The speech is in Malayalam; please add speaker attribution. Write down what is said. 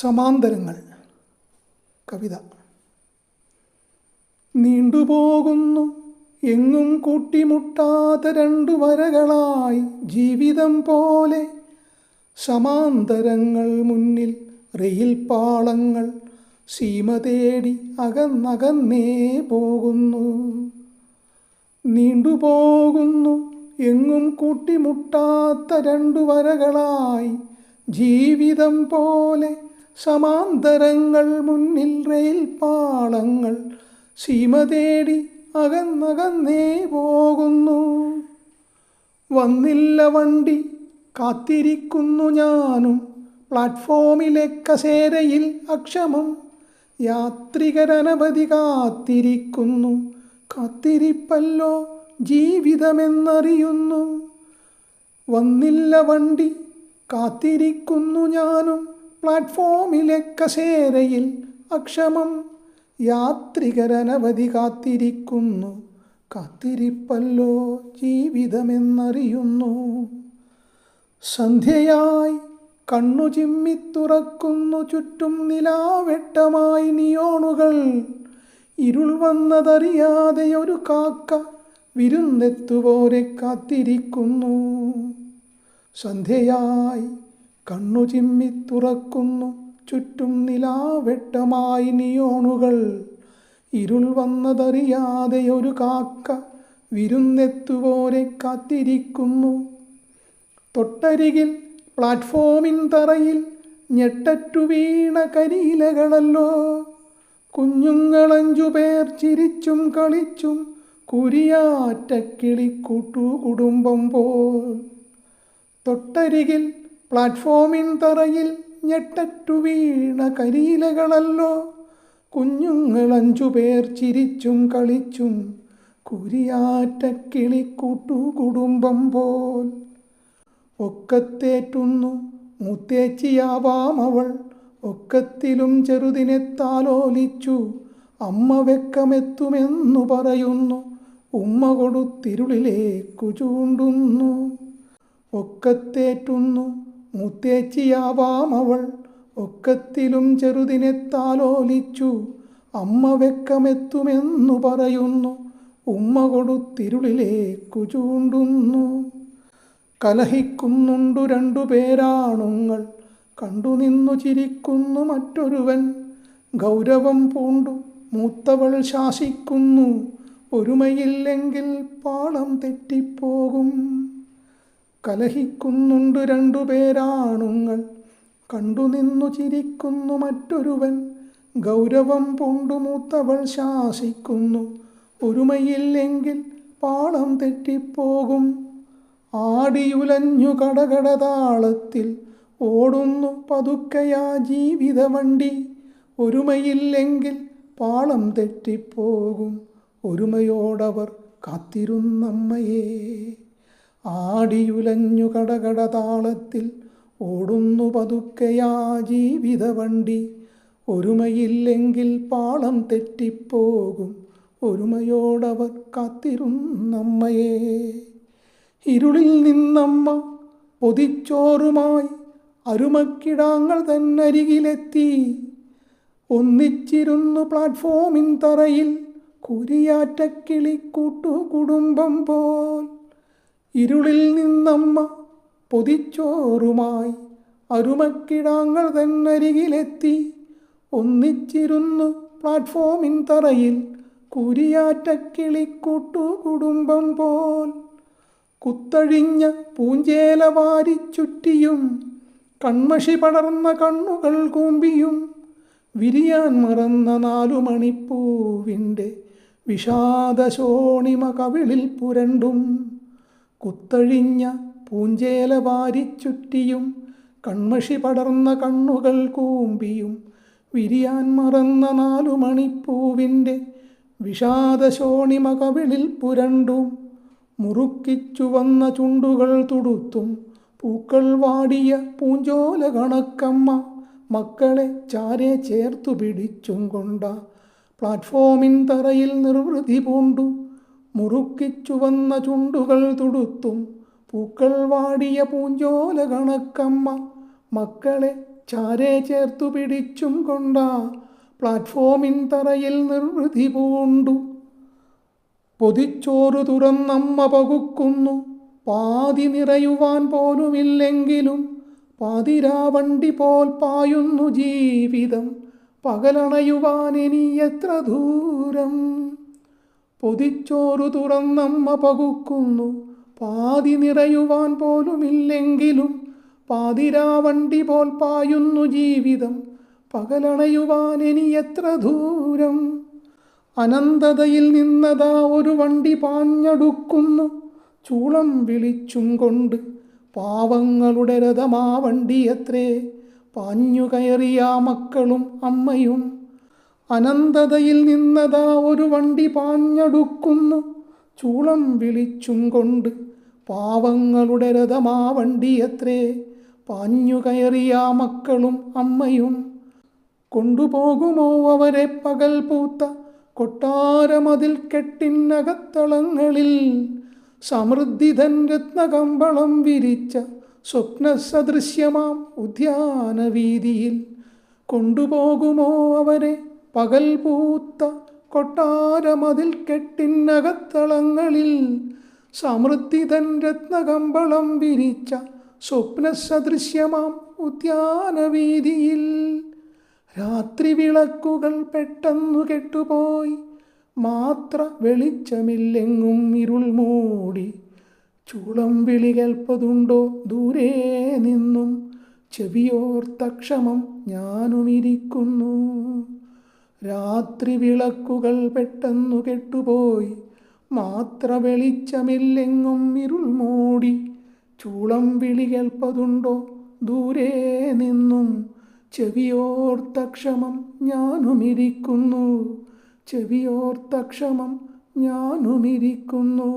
Speaker 1: സമാന്തരങ്ങൾ. കവിത. നീണ്ടുപോകുന്നു. എങ്ങും കൂട്ടിമുട്ടാത്ത രണ്ടു വരകളായി ജീവിതം പോലെ സമാന്തരങ്ങൾ മുന്നിൽ റെയിൽ പാളങ്ങൾ സീമ തേടി അകന്നകന്നേ പോകുന്നു. നീണ്ടുപോകുന്നു. എങ്ങും കൂട്ടിമുട്ടാത്ത രണ്ടു വരകളായി ജീവിതം പോലെ സമാന്തരങ്ങൾ മുന്നിൽ റെയിൽ പാളങ്ങൾ സീമ തേടി അകന്നകന്നേ പോകുന്നു. വന്നില്ല വണ്ടി കാത്തിരിക്കുന്നു ഞാനും. പ്ലാറ്റ്ഫോമിലെ കസേരയിൽ അക്ഷമം. യാത്രികരനവധി കാത്തിരിക്കുന്നു. കാത്തിരിപ്പല്ലോ ജീവിതമെന്നറിയുന്നു. വന്നില്ല വണ്ടി കാത്തിരിക്കുന്നു ഞാനും. പ്ലാറ്റ്ഫോമിലെ കസേരയിൽ അക്ഷമം. യാത്രികരനവധി കാത്തിരിക്കുന്നു. കാത്തിരിപ്പല്ലോ ജീവിതമെന്നറിയുന്നു. സന്ധ്യയായി കണ്ണു ചിമ്മിത്തുറക്കുന്നു ചുറ്റും നിലാവെട്ടമായി നിയോണുകൾ. ഇരുൾ വന്നതറിയാതെ ഒരു കാക്ക വിരുന്നെത്തുപോരെ കാത്തിരിക്കുന്നു. സന്ധ്യയായി കണ്ണു ചിമ്മി തുറക്കുന്നു ചുറ്റും നിലാവെട്ടമായി നിയോണുകൾ. ഇരുൾ വന്നതറിയാതെ ഒരു കാക്ക വിരുന്നെത്തുപോലെ കാത്തിരിക്കുന്നു. തൊട്ടരികിൽ പ്ലാറ്റ്ഫോമിൻ തറയിൽ ഞെട്ടറ്റു വീണ കരിയിലകളല്ലോ. കുഞ്ഞുങ്ങളഞ്ചു പേർ ചിരിച്ചും കളിച്ചും കുരിയാറ്റക്കിളിക്കൂട്ടു കുടുംബം പോൽ. തൊട്ടരികിൽ പ്ലാറ്റ്ഫോമിൻ തറയിൽ ഞെട്ടറ്റു വീണ കരിയിലകളല്ലോ. കുഞ്ഞുങ്ങളഞ്ചു പേർ ചിരിച്ചും കളിച്ചും കുരിയാറ്റക്കിളിക്കൂട്ടു കുടുംബം പോൽ. ഒക്കത്തേറ്റുന്നു മൂത്തേച്ചിയാവാം അവൾ. ഒക്കത്തിലും ചെറുതിനെ താലോലിച്ചു അമ്മ വെക്കമെത്തുമെന്നു പറയുന്നു. ഉമ്മ കൊടുത്തിരുളിലേക്കു ചൂണ്ടുന്നു. ഒക്കത്തേറ്റുന്നു മൂത്തേച്ചിയാവാം അവൾ ഒക്കത്തിലും ചെറുതിനെ താലോലിച്ചു അമ്മ വെക്കമെത്തുമെന്നു പറയുന്നു. ഉമ്മ കൊടുത്തിരുളിലേക്കു ചൂണ്ടുന്നു കലഹിക്കുന്നുണ്ടു രണ്ടു പേരാണുങ്ങൾ. കണ്ടു നിന്നു ചിരിക്കുന്നു മറ്റൊരുവൻ. ഗൗരവം പൂണ്ടു. മൂത്തവൾ ശാസിക്കുന്നു. ഒരുമയില്ലെങ്കിൽ പാളം തെറ്റിപ്പോകും. കലഹിക്കുന്നുണ്ട് രണ്ടു പേരാണുങ്ങൾ. കണ്ടുനിന്നു ചിരിക്കുന്നു മറ്റൊരുവൻ. ഗൗരവം പൂണ്ടു മൂത്തവൾ ശാസിക്കുന്നു. ഒരുമയില്ലെങ്കിൽ പാളം തെറ്റിപ്പോകും. ആടിയുലഞ്ഞു കടകടതാളത്തിൽ ഓടുന്നു പതുക്കയാ ജീവിത വണ്ടി ഒരുമയില്ലെങ്കിൽ പാളം തെറ്റിപ്പോകും. ഒരുമയോടവർ കാത്തിരുന്നമ്മയെ. ആടിയുലഞ്ഞു കടകടതാളത്തിൽ ഓടുന്നു പതുക്കയാ ജീവിത വണ്ടി ഒരുമയില്ലെങ്കിൽ പാളം തെറ്റിപ്പോകും. ഒരുമയോടവർ കാത്തിരുന്നമ്മയെ. ഇരുളിൽ നിന്നമ്മ പൊതിച്ചോറുമായി അരുമക്കിടാങ്ങൾ തന്നരികിലെത്തി. ഒന്നിച്ചിരുന്നു പ്ലാറ്റ്ഫോമിൻ തറയിൽ കുരിയാറ്റക്കിളിക്കൂട്ടു കുടുംബം പോൽ ഇരുളിൽ നിന്നമ്മ പൊതിച്ചോറുമായി അരുമക്കിടാങ്ങൾ തന്നരികിലെത്തി. ഒന്നിച്ചിരുന്നു പ്ലാറ്റ്ഫോമിൻ തറയിൽ കുരിയാറ്റക്കിളിക്കൂട്ടു കുടുംബം പോൽ. കുത്തഴിഞ്ഞ പൂഞ്ചേല വാരിച്ചുറ്റിയും കൺമഷി പടർന്ന കണ്ണുകൾ കൂമ്പിയും വിരിയാൻ മറന്ന നാലു മണിപ്പൂവിന്റെ വിഷാദശോണിമ കവിളിൽ പുരണ്ടും കുത്തഴിഞ്ഞ പൂഞ്ചേല വാരിച്ചുറ്റിയും കൺമഷി പടർന്ന കണ്ണുകൾ കൂമ്പിയും വിരിയാൻ മറന്ന നാലു മണിപ്പൂവിന്റെ വിഷാദശോണിമ കവിളിൽ പുരണ്ടും മുറുക്കിച്ചു വന്ന ചുണ്ടുകൾ തുടുത്തും പൂക്കൾ വാടിയ പൂഞ്ചോല കണക്കമ്മ മക്കളെ ചാരെ ചേർത്തു പിടിച്ചും കൊണ്ട പ്ലാറ്റ്ഫോമിൻ തറയിൽ നിർവൃതി പൂണ്ടു മുറുക്കിച്ചു വന്ന ചുണ്ടുകൾ തുടുത്തും പൂക്കൾ വാടിയ പൂഞ്ചോല കണക്കമ്മ മക്കളെ ചാരെ ചേർത്തു പിടിച്ചും കൊണ്ട പ്ലാറ്റ്ഫോമിൻ തറയിൽ നിർവൃതി പൂണ്ടു. പൊതിച്ചോറ് തുറന്നമ്മ പകുക്കുന്നു. പാതി നിറയുവാൻ പോലുമില്ലെങ്കിലും പാതിരാവണ്ടി പോൽ പായുന്നു ജീവിതം. പകലണയുവാൻ ഇനി എത്ര ദൂരം? പൊതിച്ചോറ് തുറന്നമ്മ പകുക്കുന്നു. പാതി നിറയുവാൻ പോലുമില്ലെങ്കിലും പാതിരാവണ്ടി പോൽ പായുന്നു ജീവിതം. പകലണയുവാൻ ഇനി എത്ര ദൂരം? അനന്തതയിൽ നിന്നതാ ഒരു വണ്ടി പാഞ്ഞടുക്കുന്നു. ചൂളം വിളിച്ചും കൊണ്ട് പാവങ്ങളുടെ രഥമാ വണ്ടിയത്രേ പാഞ്ഞു കയറിയ മക്കളും അമ്മയും അനന്തതയിൽ നിന്നതാ ഒരു വണ്ടി പാഞ്ഞടുക്കുന്നു. ചൂളം വിളിച്ചും കൊണ്ട് പാവങ്ങളുടെ രഥമാ വണ്ടിയത്രേ പാഞ്ഞു കയറിയ മക്കളും അമ്മയും കൊണ്ടുപോകുമോ അവരെ പകൽ പൂത്ത കൊട്ടാരമതിൽ കെട്ടിനകത്തളങ്ങളിൽ? സമൃദ്ധിതൻ രത്നകമ്പളം വിരിച്ച സ്വപ്നസദൃശ്യമാം ഉദ്യാനവീതിയിൽ കൊണ്ടുപോകുമോ അവരെ? പകൽ പൂത്ത കൊട്ടാരമതിൽ കെട്ടിനകത്തളങ്ങളിൽ സമൃദ്ധിതൻ രത്നകമ്പളം വിരിച്ച സ്വപ്നസദൃശ്യമാം ഉദ്യാനവീതിയിൽ. രാത്രി വിളക്കുകൾ പെട്ടെന്നു കെട്ടുപോയി. മാത്ര വെളിച്ചമില്ലെങ്ങും ഇരുൾ മൂടി. ചൂളം വിളി കേൾപ്പതുണ്ടോ? ദൂരെ നിന്നും ചെവിയോർത്തക്ഷമം ഞാനുമിരിക്കുന്നു. രാത്രി വിളക്കുകൾ പെട്ടെന്നു കെട്ടുപോയി. മാത്ര വെളിച്ചമില്ലെങ്ങും ഇരുൾ മൂടി. ചൂളം വിളി കേൾപ്പതുണ്ടോ? ദൂരെ നിന്നും. ചെവിയോർത്തക്ഷമം ഞാനുമിരിക്കുന്നു. ചെവിയോർത്തക്ഷമം ഞാനുമിരിക്കുന്നു.